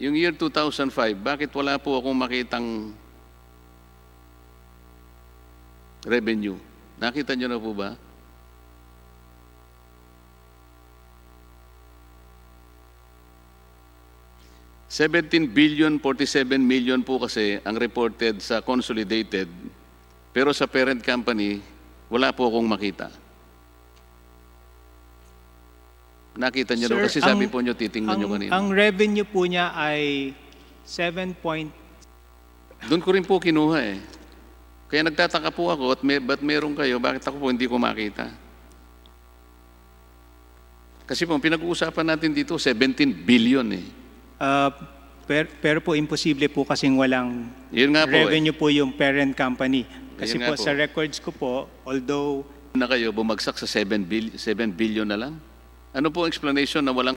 yung year 2005, bakit wala po akong makitang revenue? Nakita nyo na po ba? $17 billion 47 million po kasi ang reported sa consolidated. Pero sa parent company, wala po akong makita. Nakita niyo Sir, kasi sabi ang- po niyo titingnan ang, niyo kanina. ang revenue po niya ay 7 point, Doon ko rin po kinuha eh. Kaya nagtataka po ako at may, ba't meron kayo, bakit ako po hindi ko makita? Kasi po, pinag-uusapan natin dito, 17 billion eh. uh, per, pero po imposible po kasing walang Yun nga po eh. revenue po yung parent company. Kasi po, po. sa records ko po, although Na kayo, bumagsak sa 7, bil- 7 billion na lang? Ano po explanation na walang